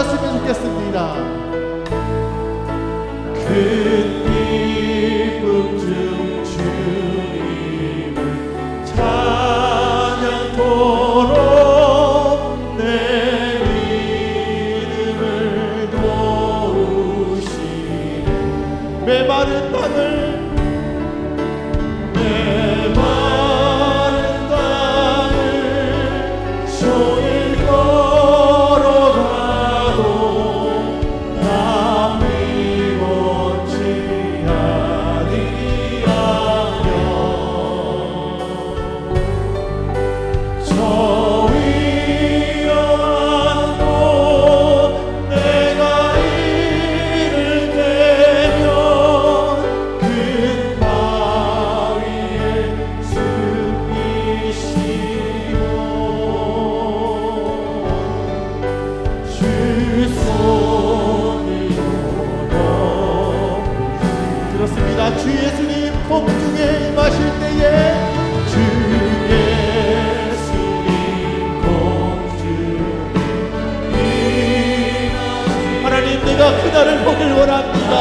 되었으면 좋겠습니다. 메마른 땅을 주 예수님 공중에 임하실 때에 주 예수님 공주님 하나님 내가 그날을 보길 원합니다.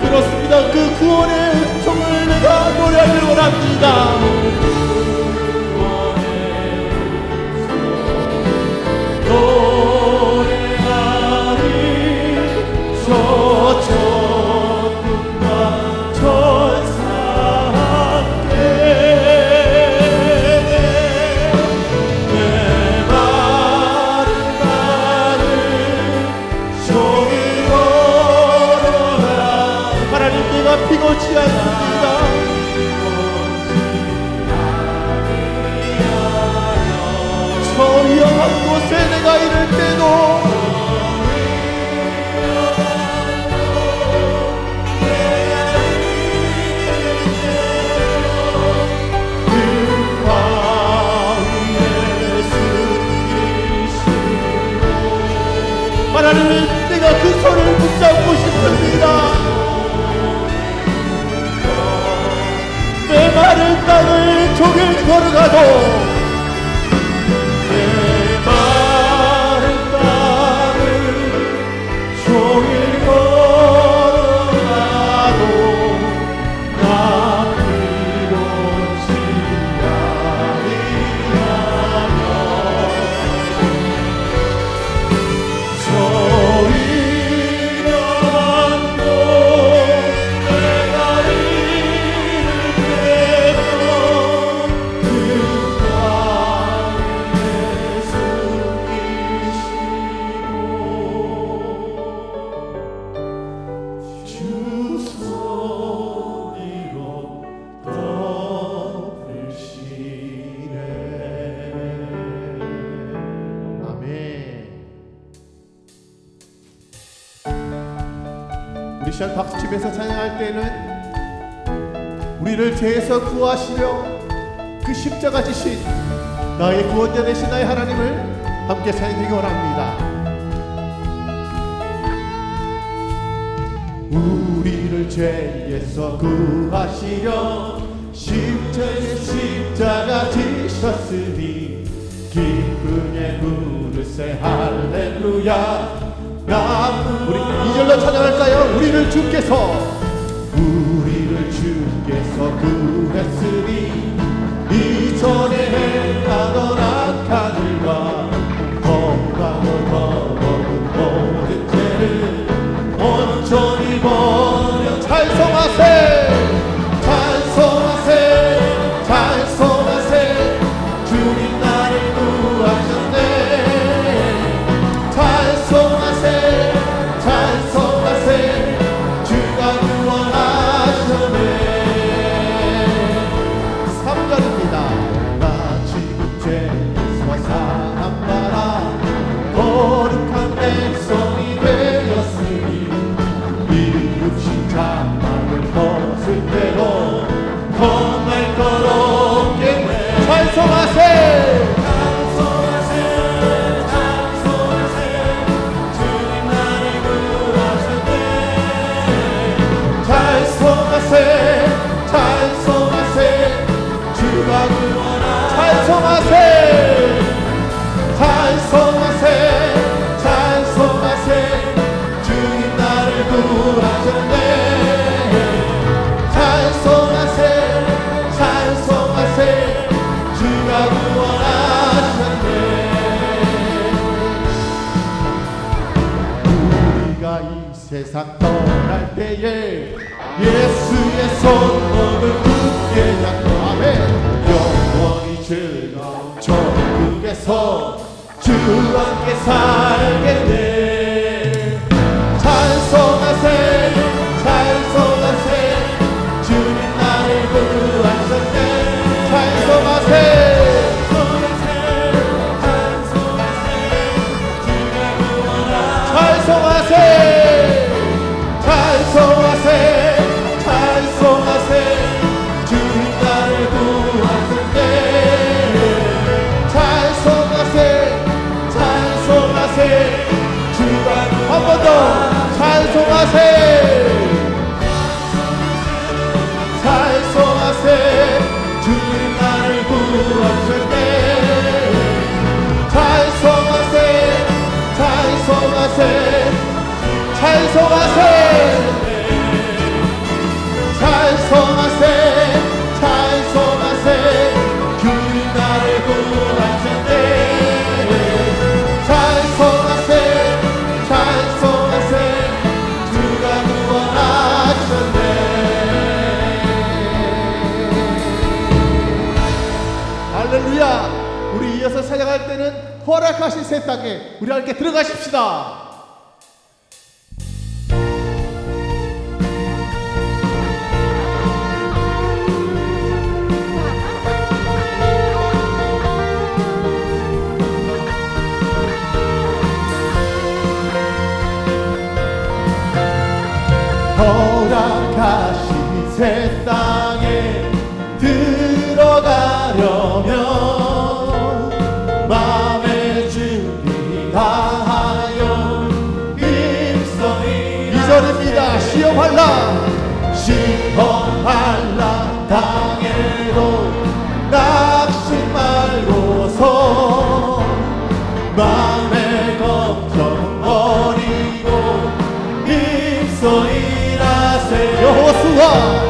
그렇습니다. 그 구원의 은총을 내가 노래하길 원합니다 하나님 내가 피곤치 않습니다. 저 위험한 곳에 내가 이를 때도 그 하나님 내가 그 손을 붙잡고 싶습니다 마른 땅을 종일 걸어가도 시간 박수집에서 찬양할 때는 우리를 죄에서 구하시려 그 십자가 지신 나의 구원자 되신 나의 하나님을 함께 찬양하기 원합니다. 우리를 죄에서 구하시려 십자의 십자가 지셨으니 기쁘게 부르세 할렐루야 나 우리 이절로 찬양할까요? 우리를 주께서 주 함께 살겠 찬송하세. 찬송하세. 찬송하세. 주님 나를 구하셨네. 찬송하세. 찬송하세. 주가 구원하셨네. 할렐루야. 우리 이어서 찬양할 때는 허락하신 새 땅에 우리 함께 들어가십시다 새 땅에 들어가려면 마음의 준비 다하여 입성이 2절입니다. 시험할라. 시험할라. 당해도 낙심 말고서 마음의 걱정 버리고 입서일하세 여호수아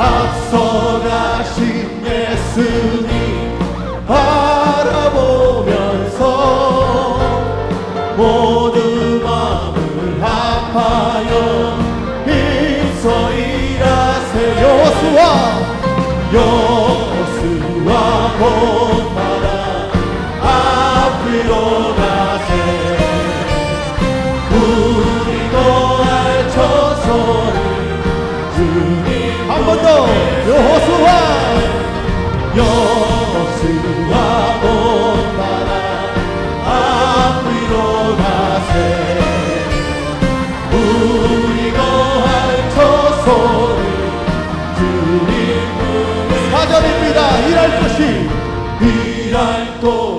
앞서가신 예수 번 더 여호수아 여호수아 온바라 앞으로 가세. 우리 거할 저소리 드리고 사절입니다. 일할 것이. 일할 것